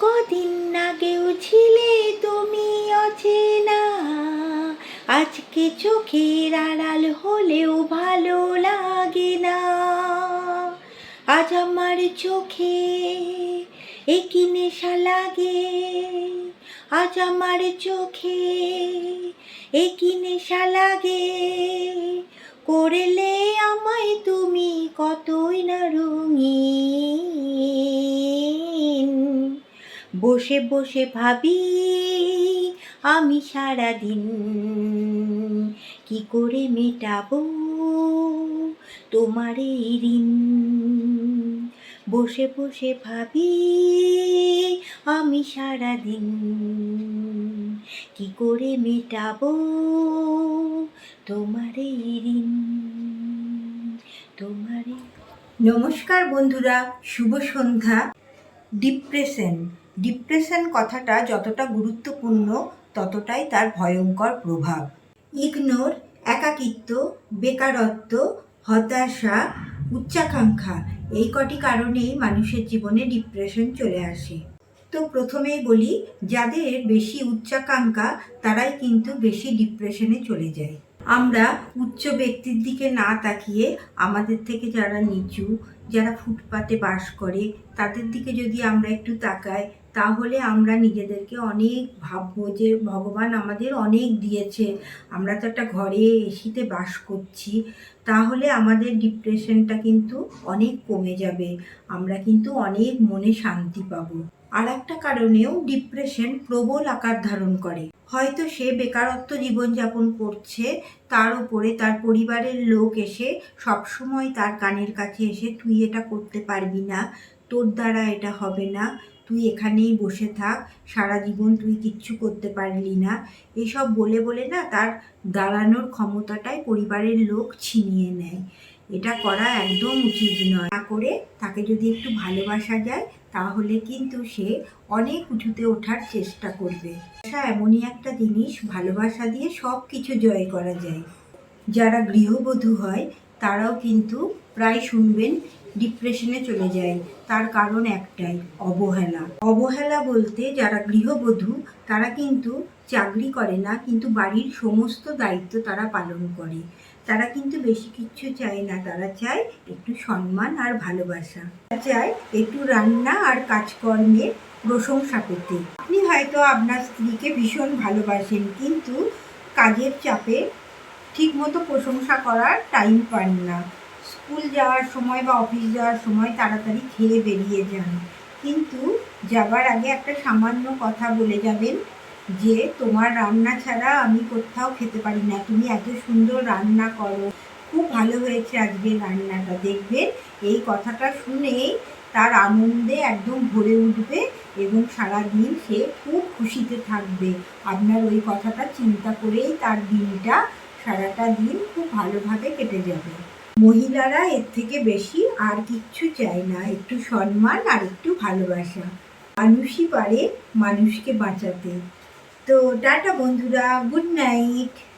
কদিন আগেও ছিলে তুমি অচেনা। আজকে চোখের আড়াল হলেও ভালো লাগে না। আজ আমার চোখে একই নেশা লাগে। আজ আমার চোখে একই নেশা লাগে। করলে আমায় তুমি কতই না রঙিন বসে বসে ভাবি, আমি সারাদিন কি করে মেটাবো তোমার এই ঋণ? বসে বসে ভাবি, আমি সারাদিন কি করে মেটাবো তোমার এই ঋণ? তোমার নমস্কার বন্ধুরা, শুভ সন্ধ্যা। ডিপ্রেশন। ডিপ্রেশন কথাটা যতটা গুরুত্বপূর্ণ, ততটাই তার ভয়ঙ্কর প্রভাব। ইগনোর, একাকিত্ব, বেকারত্ব, হতাশা, উচ্চাকাঙ্ক্ষা এই কটি কারণেই মানুষের জীবনে ডিপ্রেশন চলে আসে। তো প্রথমেই বলি, যাদের বেশি উচ্চাকাঙ্ক্ষা, তারাই কিন্তু বেশি ডিপ্রেশনে চলে যায়। আমরা উচ্চ ব্যক্তির দিকে না তাকিয়ে আমাদের থেকে যারা নিচু, যারা ফুটপাতে বাস করে, তাদের দিকে যদি আমরা একটু তাকাই, তাহলে আমরা নিজেদেরকে অনেক ভাববো যে ভগবান আমাদের অনেক দিয়েছে। আমরা তো একটা ঘরে এসিতে বাস করছি, তাহলে আমাদের ডিপ্রেশনটা কিন্তু অনেক কমে যাবে। আমরা কিন্তু অনেক মনে শান্তি পাবো। আর একটা কারণেও ডিপ্রেশন প্রবল আকার ধারণ করে। হয়তো সে বেকারত্ব জীবনযাপন করছে, তার উপরে তার পরিবারের লোক এসে সবসময় তার কানের কাছে এসে, তুই এটা করতে পারবি না, তোর দ্বারা এটা হবে না, তুই এখানেই বসে থাক, সারা জীবন তুই কিচ্ছু করতে পারলি না। এসব বলে বলে না তার দাঁড়ানোর ক্ষমতাটাই পরিবারের লোক ছিনিয়ে নেয়। এটা করা একদম উচিত নয়। না করে তাকে যদি একটু ভালোবাসা যায় তাহলে কিন্তু সে অনেক উঁচুতে ওঠার চেষ্টা করবে। ভাষা এমনই একটা জিনিস ভালোবাসা দিয়ে সব কিছু জয় করা যায়। যারা গৃহবধূ হয়, তারাও কিন্তু প্রায় শুনবেন ডিপ্রেশনে চলে যায়। তার কারণ একটাই, অবহেলা। অবহেলা বলতে যারা গৃহবধূ, তারা কিন্তু চাকরি করে না, কিন্তু বাড়ির সমস্ত দায়িত্ব তারা পালন করে। তারা কিন্তু বেশি কিছু চায় না, তারা চায় একটু সম্মান আর ভালোবাসা। চায় একটু রান্না আর কাজকর্মের প্রশংসা পেতে। আপনি হয়তো আপনার স্ত্রীকে ভীষণ ভালোবাসেন, কিন্তু কাজের চাপে ঠিকমতো প্রশংসা করার টাইম পান না। স্কুল যাওয়ার সময় বা অফিস যাওয়ার সময় তাড়াতাড়ি খেয়ে বেরিয়ে যান। কিন্তু যাবার আগে একটা সামান্য কথা বলে যাবেন যে, তোমার রান্না ছাড়া আমি কোথাও খেতে পারি না। তুমি এত সুন্দর রান্না করো। খুব ভালো হয়েছে আজকে রান্নাটা। দেখবে এই কথাটা শুনেই তার আনন্দে একদম ভরে উঠবে এবং সারাদিন সে খুব খুশিতে থাকবে। আপনার ওই কথাটা চিন্তা করেই তার দিনটা, সারাটা দিন খুব ভালোভাবে কেটে যাবে। মহিলারা এর থেকে বেশি আর কিচ্ছু চায় না। একটু সম্মান আর একটু ভালোবাসা। মানুষই পারে মানুষকে বাঁচাতে। তো টাটা বন্ধুরা, গুড নাইট।